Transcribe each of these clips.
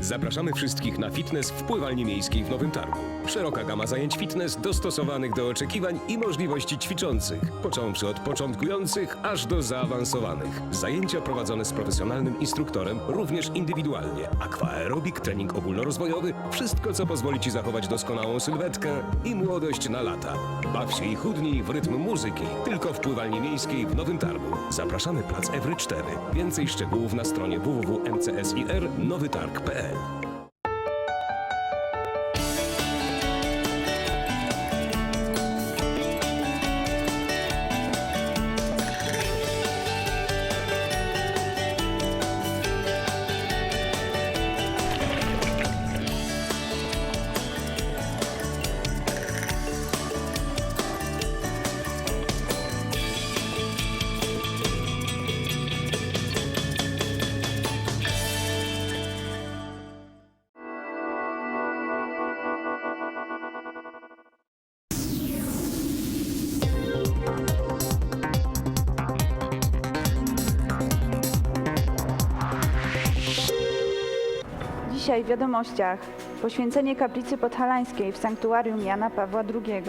Zapraszamy wszystkich na fitness w pływalni miejskiej w Nowym Targu. Szeroka gama zajęć fitness dostosowanych do oczekiwań i możliwości ćwiczących, począwszy od początkujących aż do zaawansowanych. Zajęcia prowadzone z profesjonalnym instruktorem, również indywidualnie. Aquaerobik, trening ogólnorozwojowy, wszystko co pozwoli Ci zachować doskonałą sylwetkę i młodość na lata. Baw się i chudnij w rytm muzyki, tylko w pływalni miejskiej w Nowym Targu. Zapraszamy plac Ewry 4. Więcej szczegółów na stronie Amen. Dzisiaj w wiadomościach poświęcenie kaplicy podhalańskiej w sanktuarium Jana Pawła II.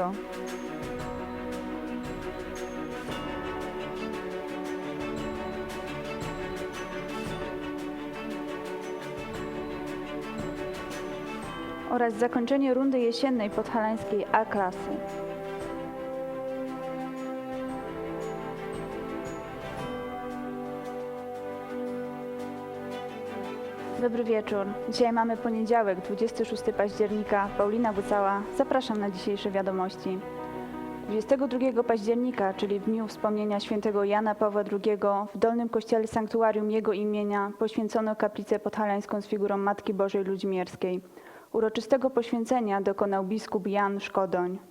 oraz zakończenie rundy jesiennej podhalańskiej A Dobry wieczór. Dzisiaj mamy poniedziałek, 26 października. Paulina Bucała. Zapraszam na dzisiejsze wiadomości. 22 października, czyli w dniu wspomnienia świętego Jana Pawła II, w Dolnym Kościele Sanktuarium jego imienia poświęcono kaplicę podhalańską z figurą Matki Bożej Ludźmierskiej. Uroczystego poświęcenia dokonał biskup Jan Szkodoń.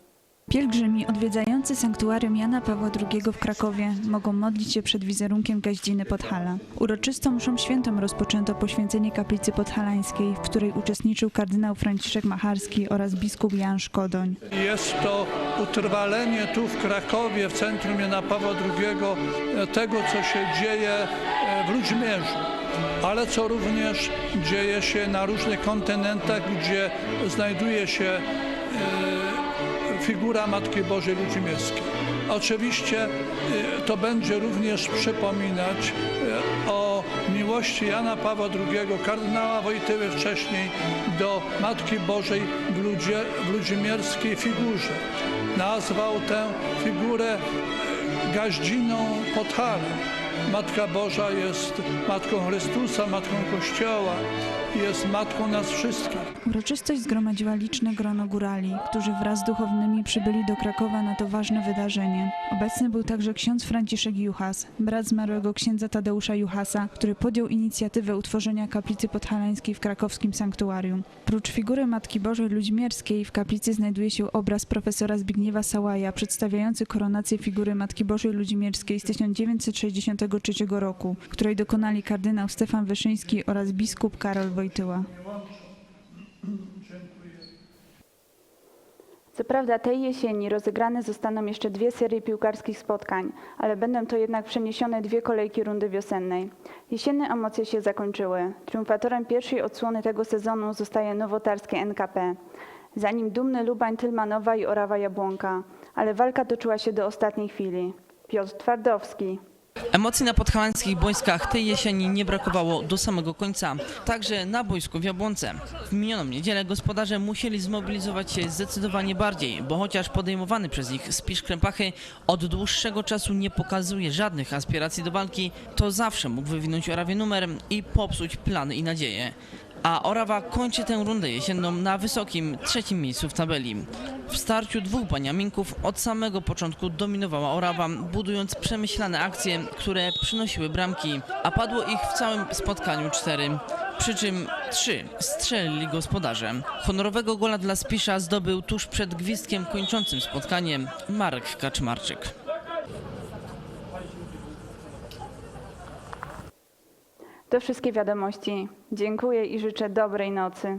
Pielgrzymi odwiedzający sanktuarium Jana Pawła II w Krakowie mogą modlić się przed wizerunkiem Gaździny Podhala. Uroczystą mszą świętą rozpoczęto poświęcenie kaplicy podhalańskiej, w której uczestniczył kardynał Franciszek Macharski oraz biskup Jan Szkodoń. Jest to utrwalenie tu w Krakowie, w centrum Jana Pawła II, e, tego, co się dzieje e, w Ludźmierzu, ale co również dzieje się na różnych kontynentach, gdzie znajduje się figura Matki Bożej Ludźmierskiej. Oczywiście e, to będzie również przypominać e, o miłości Jana Pawła II, kardynała Wojtyły wcześniej do Matki Bożej w, ludzie, w ludzimierskiej figurze. Nazwał tę figurę e, gaździną Podhalem. Matka Boża jest Matką Chrystusa, Matką Kościoła, jest Matką nas wszystkich. Uroczystość zgromadziła liczne grono górali, którzy wraz z duchownymi przybyli do Krakowa na to ważne wydarzenie. Obecny był także ksiądz Franciszek Juchas, brat zmarłego księdza Tadeusza Juchasa, który podjął inicjatywę utworzenia kaplicy podhalańskiej w krakowskim sanktuarium. Prócz figury Matki Bożej Ludźmierskiej w kaplicy znajduje się obraz profesora Zbigniewa Sałaja przedstawiający koronację figury Matki Bożej Ludźmierskiej z 1963 roku, której dokonali kardynał Stefan Wyszyński oraz biskup Karol Wojtyła. Co prawda tej jesieni rozegrane zostaną jeszcze dwie serie piłkarskich spotkań, ale będą to jednak przeniesione dwie kolejki rundy wiosennej. Jesienne emocje się zakończyły. Triumfatorem pierwszej odsłony tego sezonu zostaje nowotarskie NKP. Za nim dumny Lubań Tylmanowa i Orawa Jabłonka, ale walka toczyła się do ostatniej chwili. Piotr Twardowski, Emocji na podhalańskich boiskach tej jesieni nie brakowało do samego końca. Także na boisku w Jabłonce. W minioną niedzielę gospodarze musieli zmobilizować się zdecydowanie bardziej, bo chociaż podejmowany przez nich Spisz Krępachy od dłuższego czasu nie pokazuje żadnych aspiracji do walki, to zawsze mógł wywinąć Orawie numer i popsuć plany i nadzieje. A Orawa kończy tę rundę jesienną na wysokim trzecim miejscu w tabeli. W starciu dwóch baniaminków od samego początku dominowała Orawa, budując przemyślane akcje, które przynosiły bramki, a padło ich w całym spotkaniu cztery. Przy czym trzy strzelili gospodarze. Honorowego gola dla Spisza zdobył tuż przed gwizdkiem kończącym spotkaniem Marek Kaczmarczyk. To wszystkie wiadomości. Dziękuję i życzę dobrej nocy.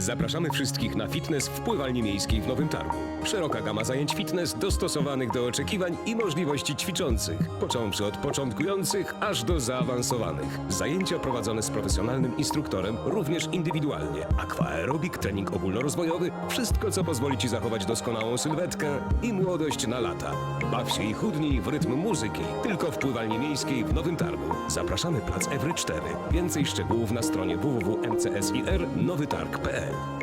Zapraszamy wszystkich na fitness w pływalni miejskiej w Nowym Targu. Szeroka gama zajęć fitness dostosowanych do oczekiwań i możliwości ćwiczących, począwszy od początkujących aż do zaawansowanych. Zajęcia prowadzone z profesjonalnym instruktorem, również indywidualnie. Aquaerobik, trening ogólnorozwojowy, wszystko co pozwoli Ci zachować doskonałą sylwetkę i młodość na lata. Baw się i chudnij w rytm muzyki, tylko w pływalni miejskiej w Nowym Targu. Zapraszamy plac Ewry 4. Więcej szczegółów na stronie www.mcsir nowytarg.pl Amen.